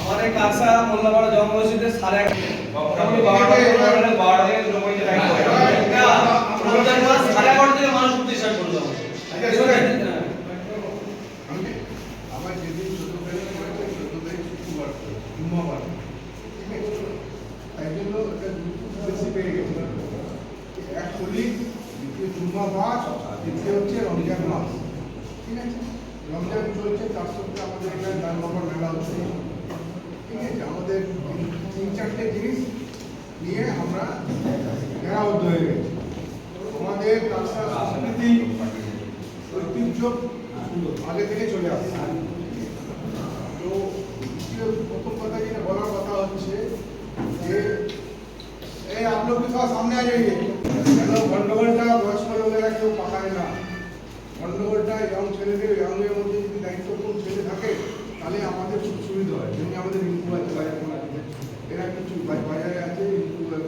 আমাদের কাঁকসা মোল্লাপাড়া জন্মসিদ্ধে সাড়ে বারোটা বারোটা থেকে দুটো পর্যন্ত টাইম রমজান মাস সাড়ে এগারোটা থেকে মানুষ উঠতে স্টার্ট করল আমার যেদিন চোদ্দ তারিখ পড়েছে চোদ্দ তারিখ শুক্রবার জুম্মাবার ঠিক আছে তাই জন্য এটা দুটো বেশি পেয়ে গেছে এক হলি দ্বিতীয় জুম্মা মাস দ্বিতীয় হচ্ছে রমজান মাস ঠিক আছে রমজান চলছে তার সত্ত্বে আমাদের এখানে দান বাবার মেলা হচ্ছে ঠিক আছে আমাদের তিন চারটে জিনিস নিয়ে আমরা ঘেরাবদ্ধ হয়ে গেছি। আমাদের কাঁচা সংস্কৃতি, ঐতিহ্য আগে থেকে চলে আসছে। তো প্রথম কথা যেটা বলার কথা হচ্ছে যে, এই আপলোক কিছু সামনে আ যাইয়ে গন্ডগোলটা বয়স্ক লোকেরা কেউ পাকায় না। গন্ডগোলটা ইয়ং ছেলেদের ইয়ংয়ের মধ্যে যদি দায়িত্বপূর্ণ ছেলে থাকে, তাহলে আমাদের খুব সুবিধা হয়। যেমনি আমাদের রিঙ্কু আছে এরা কিছু বাজারে আছে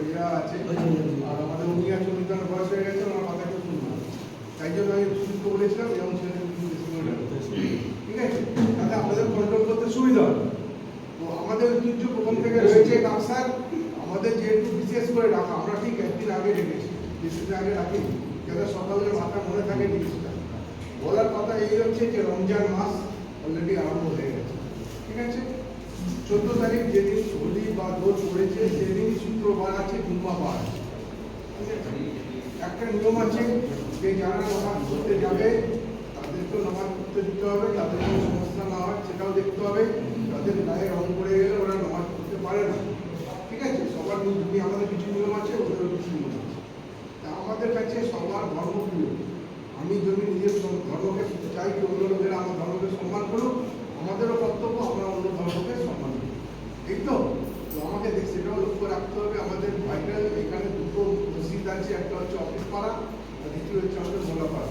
এরা আছে আর আমাদের উনি আছে উনি তার বয়স হয়ে গেছে আমার কথা কেউ শুনবে তাই জন্য আমি সুযোগ বলেছিলাম বেশি করে ঠিক আছে? তাতে আমাদের কন্ট্রোল করতে সুবিধা হয় তো আমাদের ঐতিহ্য প্রথম থেকে রয়েছে কাকসার আমাদের যেহেতু বিশেষ করে রাখা আমরা ঠিক একদিন আগে রেখেছি বেশি দিন আগে রাখি যাতে সকালের মাথা মনে থাকে জিনিসটা। বলার কথা এই হচ্ছে যে রমজান মাস অলরেডি আরম্ভ হয়ে গেছে। ঠিক আছে? চোদ্দ তারিখ যেদিন হোলি বা দোল পড়েছে সেদিন শুক্রবার আছে জুম্মাবার একটা নিয়ম আছে, যে যারা নামাজ পড়তে যাবে তাদেরকে নামাজ পড়তে দিতে হবে, তাদের কোনো সমস্যা না হয় সেটাও দেখতে হবে। তাদের গায়ে রং পড়ে গেলে ওরা নামাজ পড়তে পারে না। ঠিক আছে? সবার যদি আমাদের কিছু নিয়ম আছে, ওদেরও কিছু নিয়ম আছে। তা আমাদের কাছে সবার ধর্ম প্রিয় আমি যদি নিজের ধর্ম- ধর্মকে চাই কি অন্য লোকেরা আমার ধর্মকে সম্মান করুক আমাদেরও কর্তব্য আমরা অন্য ধর্মকে সম্মান করি ঠিক তো তো আমাকে দেখ সেটাও লক্ষ্য রাখতে হবে আমাদের ভাইটাল এখানে দুটো মসজিদ আছে একটা হচ্ছে অফিস পাড়া আর দ্বিতীয় হচ্ছে আমাদের মোলা পাড়া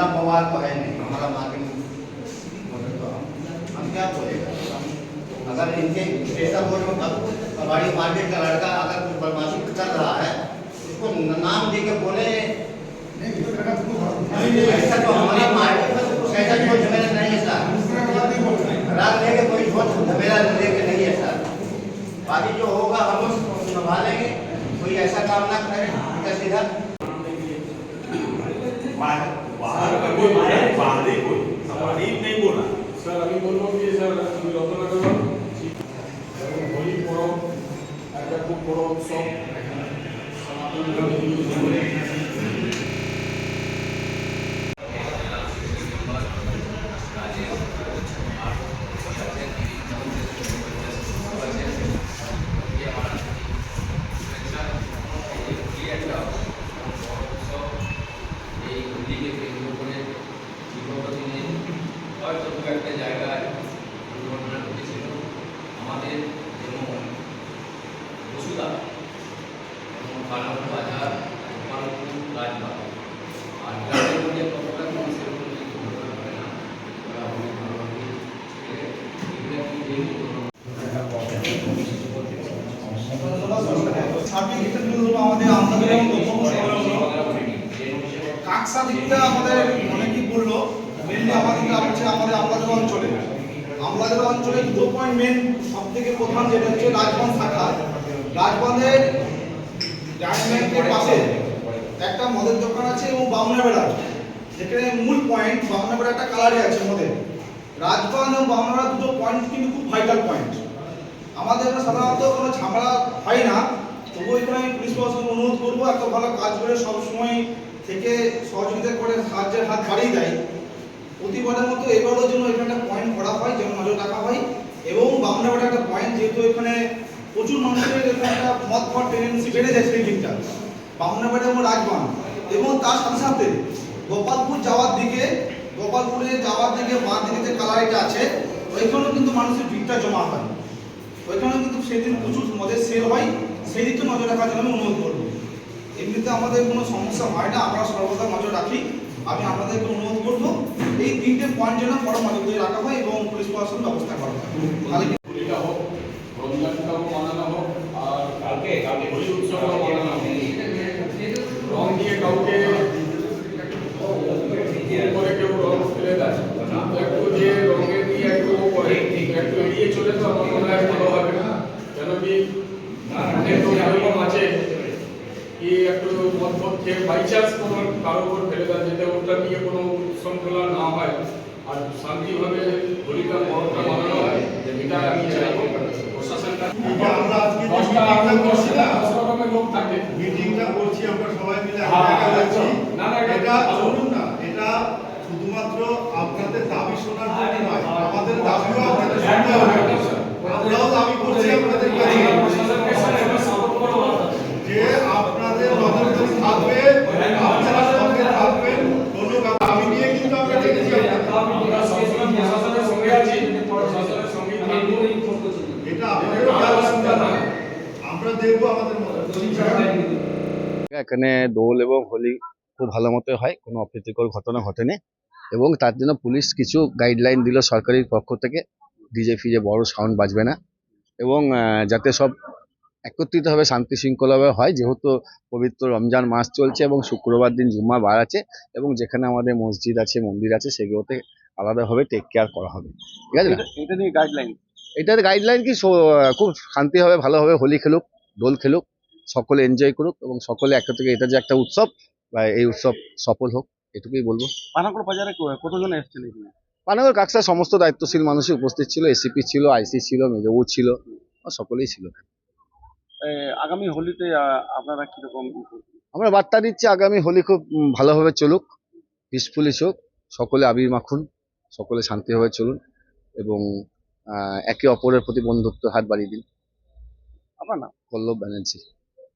मेला पवार तो है नहीं हमारा मार्केट बोले तो हम हम क्या बोलेगा अगर इनके स्टेशन बोर्ड में कबाड़ी मार्केट का लड़का अगर कुछ बदमाशी कर रहा है उसको नाम दे के बोले नहीं इस तरह का तो कोई ऐसा तो हमारा मार्केट में तो कुछ ऐसा कोई झमेला नहीं है सर इस तरह का बात नहीं बोल रहे हैं। रंग लेके कोई झोट झमेला लेके नहीं है सर। बाकी जो होगा हम उसको संभालेंगे। कोई ऐसा काम ना करें सीधा बाहर बाहर का कोई बाहर ही कोई सवारी नहीं बोला স্যার আমি বলবো কি স্যার আমি রতন আগরওয়াল এবং হোলি পরব একটা খুব বড় উৎসব সনাতন ধর্মের কালাপুর বাজার, গোপালপুর রাজবাগ আর গ্রামের মধ্যে কতটা কোনো সেরকম কিছু ঘটনা ঘটে না। ওরা হোলি ভালোভাবে এগুলো কি আমাদের বলল? মেনলি আমাদের হচ্ছে অঞ্চলে। আমলাদের অঞ্চলে দুটো পয়েন্ট মেন সব থেকে প্রধান যেটা হচ্ছে রাজবাঁধ শাখা। রাজবাঁধের গ্রামীণ পাশে একটা মদের দোকান আছে এবং বামনা বেড়া যেখানে মূল পয়েন্ট বামনা বেড়া একটা কালারে আছে মদের। রাজবাঁধ এবং বামনা বেড়া দুটো পয়েন্ট কিন্তু খুব ভাইটাল পয়েন্ট আমাদের সাধারণত কোনো ঝামেলা হয় না, তবুও এখানে আমি পুলিশ প্রশাসনকে অনুরোধ করব, এত ভালো কাজ করে সবসময় থেকে সহযোগিতা করে সাহায্যের হাত বাড়িয়ে দেয়। প্রতিবারের মতো এবারও যেন এখানে একটা পয়েন্ট করা হয়, যেন নজর রাখা হয়, এবং বামনাবাড়া একটা পয়েন্ট যেহেতু এখানে প্রচুর মানুষের এখানে একটা মদ খাওয়ার টেন্ডেন্সি বেড়ে যায় সেই দিকটা বামনাবাড়া এবং রাজবান এবং তার সাথে সাথে গোপালপুর যাওয়ার দিকে, গোপালপুরে যাওয়ার দিকে বাঁ দিকে যে কালারিটা আছে, ওইখানেও কিন্তু মানুষের ভিড়টা জমা হয়। ওইখানেও কিন্তু সেদিন প্রচুর মদের সেল হয়। সেই দিকে নজর রাখার জন্য আমি অনুরোধ করব। এমনিতে আমাদের কোনো সমস্যা হয় না, আমরা সর্বদা নজর রাখি। আমি আপনাদেরকে অনুরোধ করব, এই তিনটে পয়েন্ট যেন বড় নজর রাখা হয় এবং পুলিশ প্রশাসন ব্যবস্থা করা হয় তাহলে কি- হোলিটা হোক রমজানটাও মানানো হোক আর কালকে কালকে হোলি উৎসবটাও মানানো হোক রং দিয়ে কাউকে করে কেউ রং ফেলে দেয় একটু যে রঙের দিয়ে একটু ও করে একটু এড়িয়ে চলে তো আমার মনে হয় ভালো হবে কেন কি অনেক লোক এরকম আছে কি মদ বাই চান্স কোনো কারোর উপর ফেলে দেয় যাতে ওটা নিয়ে কোনো শৃঙ্খলা না হয়। আর শান্তিভাবে হোলিকা পরবটা মানানো হয় এটা আমি চাইব প্রশাসনটা আমরা আজকে দশটা মিটিংটা করছি না, দশ রকমের লোক থাকে। মিটিংটা করছি আমরা সবাই মিলে এক হ্যাঁ, জায়গায় যাচ্ছি। না, না, এটা এটা শুনুন না এটা শুধুমাত্র আপনাদের দাবি শোনার জন্য নয় আমাদের দাবিও আপনাদের শুনতে হবে। আমরাও দাবি করছি আপনাদের কাছে। প্রশাসনকে সাথে সাপোর্ট করব। যে আপনাদের নজরদারি থাকবে আপনারা সঙ্গে থাকবেন কোনো দাবি নিয়ে কিন্তু আমরা ডেকেছি আপনাদের। আমরা সবসময় প্রশাসনের সঙ্গে আছি প্রশাসনের সঙ্গে থাকব এটা আপনাদেরও খেয়াল রাখতে হবে। আমরা দেখব আমাদের এখানে দোল এবং হোলি খুব ভালো মতো হয় কোনো অপ্রীতিকর ঘটনা ঘটেনি। এবং তার জন্য পুলিশ কিছু গাইডলাইন দিল সরকারের পক্ষ থেকে। ডিজে ফিজে বড় সাউন্ড বাজবে না। এবং যাতে সব একত্রিতভাবে শান্তি শৃঙ্খলাভাবে হয় যেহেতু পবিত্র রমজান মাস চলছে এবং শুক্রবার দিন জুম্মা বার আছে এবং যেখানে আমাদের মসজিদ আছে মন্দির আছে সেগুলোতে আলাদাভাবে টেক কেয়ার করা হবে। ঠিক আছে এটা নিয়ে গাইডলাইন এটার গাইডলাইন কি খুব শান্তিভাবে ভালোভাবে হোলি খেলুক। দোল খেলুক সকলে এনজয় করুক এবং সকলে একটা থেকে এটা যে একটা উৎসব বা এই উৎসব সফল হোক এটুকুই বলব। পানাকড় বাজারে কতজন এসেছেন এখানে? পানাগড় কাকসার সমস্ত দায়িত্বশীল মানুষই উপস্থিত ছিল এসিপি ছিল আইসি ছিল মেজবু ছিল সকলেই ছিল। আগামী হোলিতে আপনারা কীরকম আমরা বার্তা দিচ্ছি আগামী হোলি খুব ভালোভাবে চলুক পিসফুলি চলুক সকলে আবির মাখুন সকলে শান্তিভাবে চলুন এবং একে অপরের প্রতি বন্ধুত্ব হাত বাড়িয়ে দিন। আপনার নাম পল্লব ব্যানার্জি।